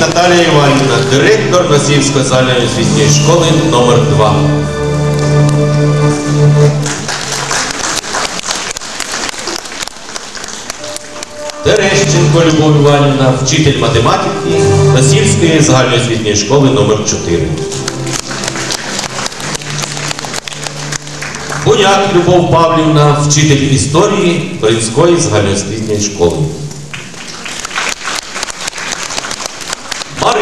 Наталія Іванівна, директор Носівської загальної освітньої школи номер 2 Терещенко Любов Іванівна, вчитель математики Носівської загальноосвітньої школи номер 4 Буняк Любов Павлівна, вчитель історії Бринської загальноосвітньої школи.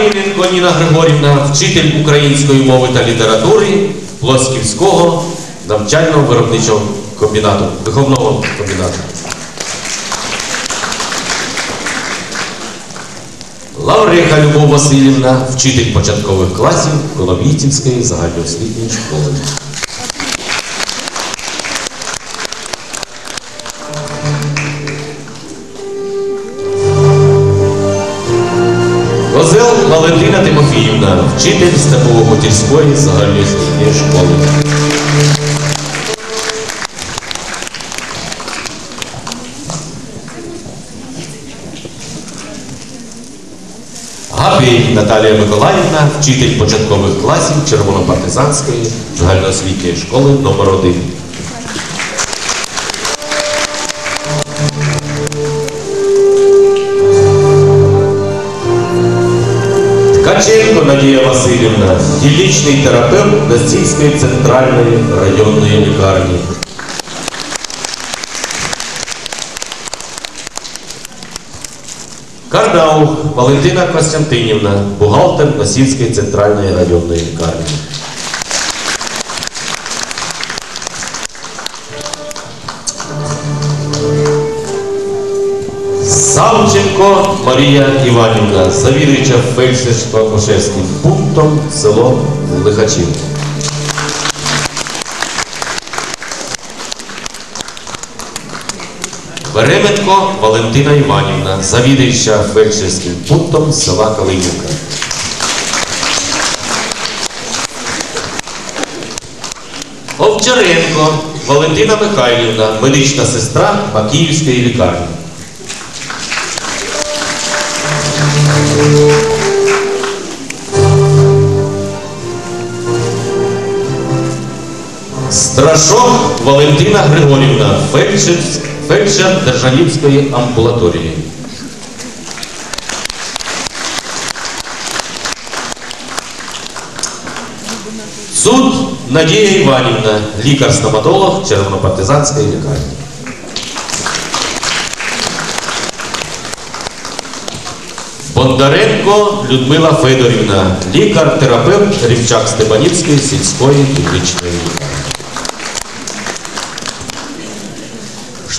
Мариненко Ніна Григорівна, вчитель української мови та літератури Плосківського навчального виробничого комбінату, виховного комбінату. Лавриха Любов Васильівна, вчитель початкових класів Коломійтівської загальноосвітньої школи. Вчитель Степово-Хотівської загальноосвітньої школи. Габій Наталія Миколаївна, вчитель початкових класів Червонопартизанської загальноосвітньої школи номер 1 дільничний терапевт Настільської центральної районної лікарні. Кардау Валентина Костянтинівна, бухгалтер Носівської центральної районної лікарні. Савченко Марія Іванівна, завідуюча фельдшерсько-акушерським пунктом село Лихачів. Беременко Валентина Іванівна, завідуюча фельдшерським пунктом села Калинівка. Овчаренко Валентина Михайлівна, медична сестра Макіївської лікарні. Страшок Валентина Григорівна, фельдшер, фельдшер Державівської амбулаторії. Суд Надія Іванівна, лікар-стоматолог Червонопартизанської лікарні. Бондаренко Людмила Федорівна, лікар-терапевт Рівчак Степанівської сільської клінічної лікарні.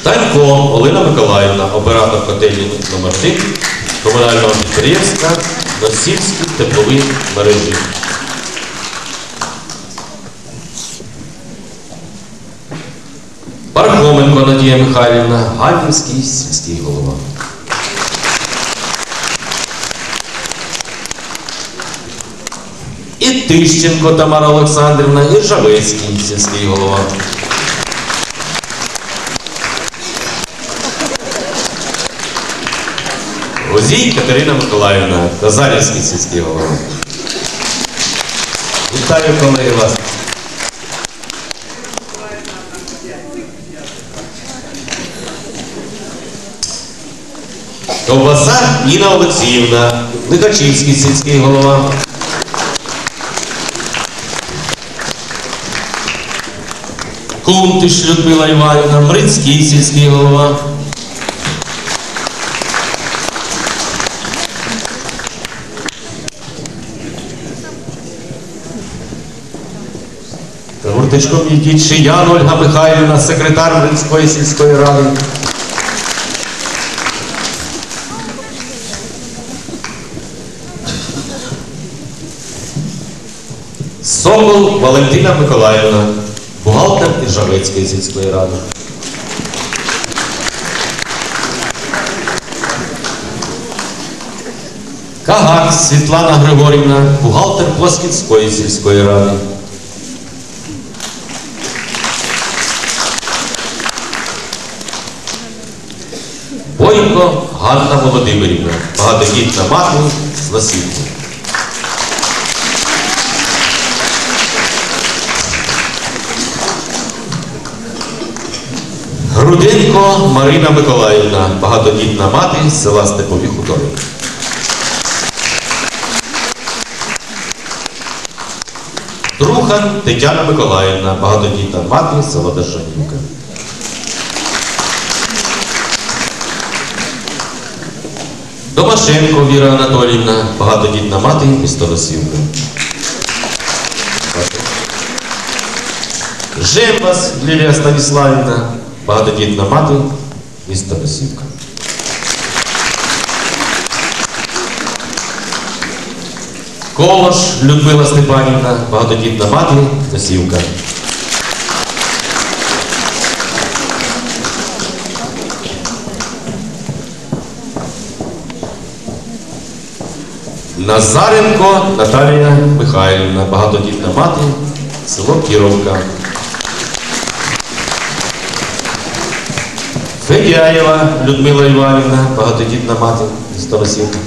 Штанько Олена Миколаївна, оператор котельні номер 1 комунального підприємства Носівські теплові мережі. Пархоменко Надія Михайлівна, Ганівський сільський голова. І Тищенко Тамара Олександрівна, і Ржавецький сільський голова. Возій Катерина Миколаївна, Казарівський сільський голова. Вітаю колеги вас. Ковбаса Ніна Олексіївна, Лихачівський сільський голова. Кунтиш Людмила Іванівна, Мрицький сільський голова. Гуртичком йдіть Шиян Ольга Михайлівна, секретар Мрицької сільської ради. Сокол Валентина Миколаївна, бухгалтер Іржавецької сільської ради. Кагак Світлана Григорівна, бухгалтер Плоскінської сільської ради. Ганна Володимирівна, багатодітна мати з Ласівки. Груденко Марина Миколаївна, багатодітна мати з села Степові Хутори. Друхан Тетяна Миколаївна, багатодітна мати з села Держанівка. Домашенко Віра Анатоліївна, багатодітна мати місто Росівка. Жембас Лілія Станіславівна, багатодітна мати місто Росівка. Колош Людмила Степанівна, багатодітна мати Росівка. Назаренко Наталія Михайлівна, багатодітна мати, село Кіровка. Федяєва Людмила Іванівна, багатодітна мати, місто Росівка.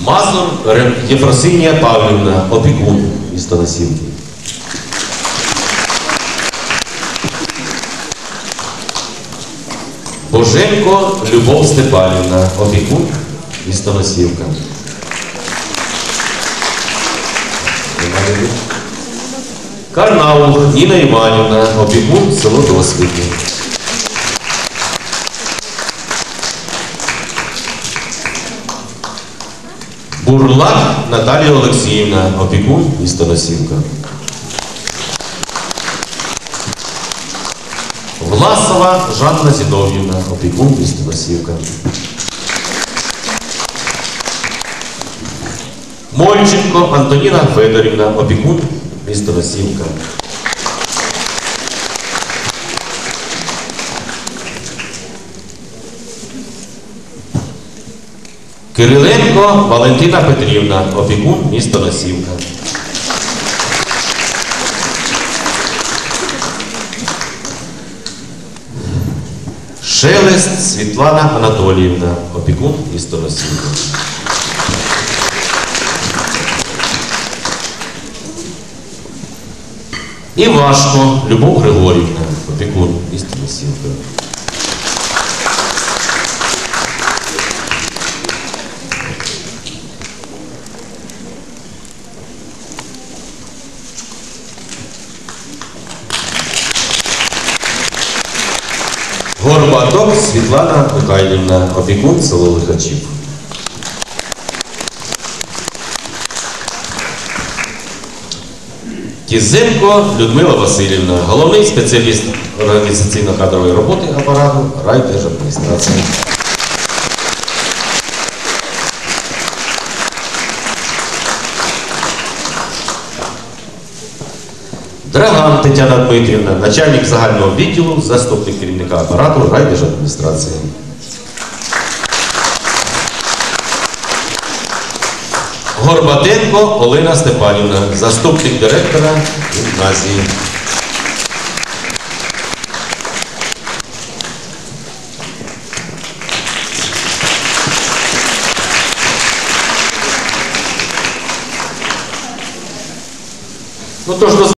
Мазур Єфросинія Павлівна, опікун, місто Росівки. Боженко Любов Степанівна, опікун, місто Носівка. Карнаух Ніна Іванівна, опікун, село Досвідне. Бурлак Наталія Олексіївна, опікун, місто Власова Жанна Зінов'ївна, опікун міста Носівка. Мольченко Антоніна Федорівна, опікун міста Носівка. Кириленко Валентина Петрівна, опікун міста Носівка. Шелест Світлана Анатоліївна, опікун місто І Івашко Любов Григорівна, опікун місто Російка. Світлана Михайлівна, опікун село Лихачів. Кізенко Людмила Васильівна, головний спеціаліст організаційно-кадрової роботи апарату райдержадміністрації. Драган Тетяна Дмитрівна, начальник загального відділу, заступник керівника апарату райдержадміністрації. Горбатенко Олена Степанівна, заступник директора гімназії.